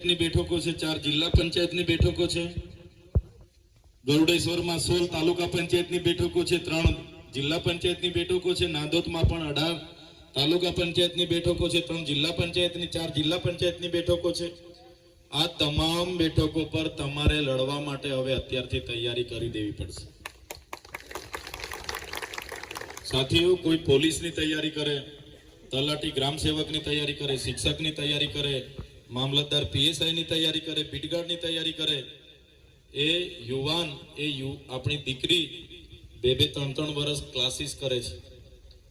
બેઠકો છે, ચાર જિલ્લા પંચાયતની બેઠકો છે. ગરુડેશ્વરમાં સોળ તાલુકા પંચાયતની બેઠકો છે, ત્રણ જિલ્લા પંચાયતની બેઠકો છે, નાંદોદમાં પણ અઢાર તાલુકા પંચાયતની બેઠકો છે, ત્રણ જિલ્લા પંચાયતની, ચાર જિલ્લા પંચાયતની બેઠકો છે. આ તમામ બેઠકો પર તમારે લડવા માટે હવે અત્યારથી તૈયારી કરી દેવી પડશે. સાથીઓ, કોઈ પોલીસની તૈયારી કરે, તલાટી ગ્રામ સેવકની તૈયારી કરે, શિક્ષકની તૈયારી કરે મામલતદાર પીએસઆઈ ની તૈયારી કરે પીટગાર્ડની તૈયારી કરે. એ યુવાન, એ યુ, આપણી દીકરી બે બે ત્રણ ત્રણ વર્ષ ક્લાસીસ કરે છે.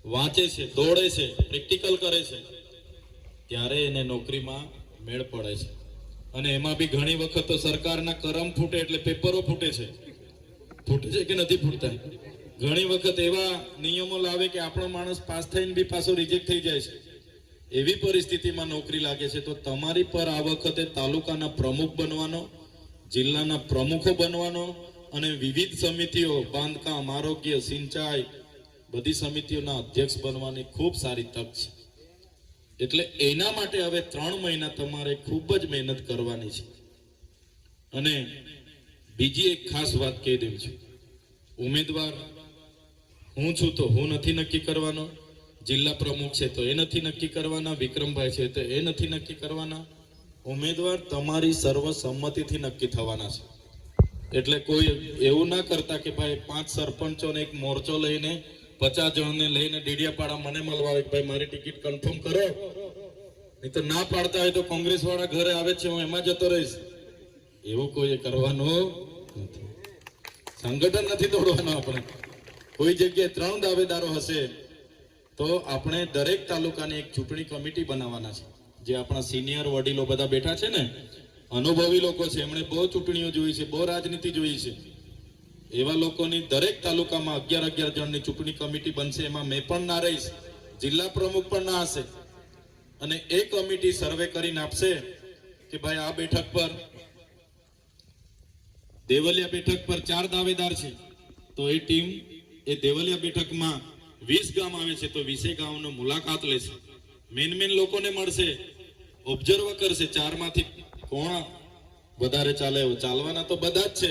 વાંચે છે, દોડે છે પ્રેક્ટિકલ કરે છે. ત્યારે એને નોકરીમાં મેળ પડે છે. અને એમાં બી ઘણી વખત તો સરકારના કરમ ફૂટે એટલે પેપરો ફૂટે છે. ફૂટે છે કે નથી ફૂટતા? ઘણી વખત એવા નિયમો લાવે કે આપણો માણસ પાસ થઈને બી પાછો રિજેક્ટ થઈ જાય છે. એવી પરિસ્થિતિમાં નોકરી લાગે છે, તો તમારી પર આ વખતે તાલુકાના પ્રમુખ બનવાનો, જિલ્લાના પ્રમુખો બનવાનો અને વિવિધ સમિતિઓ, બાંધકામ, આરોગ્ય, સિંચાઈ, બધી સમિતિઓના અધ્યક્ષ બનવાની ખૂબ સારી તક છે. એટલે એના માટે હવે ત્રણ મહિના તમારે ખૂબ જ મહેનત કરવાની છે. અને બીજી એક ખાસ વાત કહી દઉં છું. ઉમેદવાર, હું છું તો હું નથી નક્કી કરવાનો. જિલ્લા પ્રમુખ છે, તો એ નથી નક્કી કરવાના. વિક્રમભાઈ છે, તો એ નથી નક્કી કરવાના. ઉમેદવાર તમારી સર્વસંમતિથી નક્કી થવાના છે. એટલે કોઈ એવું ના કરતા કે ભાઈ પાંચ સરપંચોને એક મોરચો લઈને, પચાસ જણને લઈને ડેડિયાપાડા મને મળવા આવે ભાઈ મારી ટિકિટ કન્ફર્મ કરો. નહીં તો ના પાડતા હોય તો કોંગ્રેસ વાળા ઘરે આવે છે, હું એમાં જતો રહીશ. એવું કોઈ કરવાનું નથી. સંગઠન નથી તોડવાનું આપણે. કોઈ જગ્યાએ ત્રણ દાવેદારો હશે તો આપણે દરેક તાલુકાની એક ચૂંટણી કમિટી બનાવવાના છે. જે આપણા સિનિયર વડીલો બધા બેઠા છે ને, અનુભવી લોકો છે, એમણે બહુ ચૂંટણીઓ જોઈ છે, બહુ રાજનીતિ જોઈ છે. એવા લોકોની દરેક તાલુકામાં અગિયાર અગિયાર જણની ચૂંટણી કમિટી બનશે, એમાં મેં પણ ના રહીશ, જિલ્લા પ્રમુખ પણ ના હશે. અને એ કમિટી સર્વે કરીને આપશે કે ભાઈ આ બેઠક પર, દેવલિયા બેઠક પર ચાર દાવેદાર છે. તો એ ટીમ, એ દેવલિયા બેઠકમાં વીસ ગામ આવે છે તો વીસે ગામનો મુલાકાત લેશે. મેન મેન લોકોને મળશે ઓબ્ઝર્વ કરશે. ચારમાંથી કોણ વધારે ચાલે ચાલવાના તો બધા જ છે.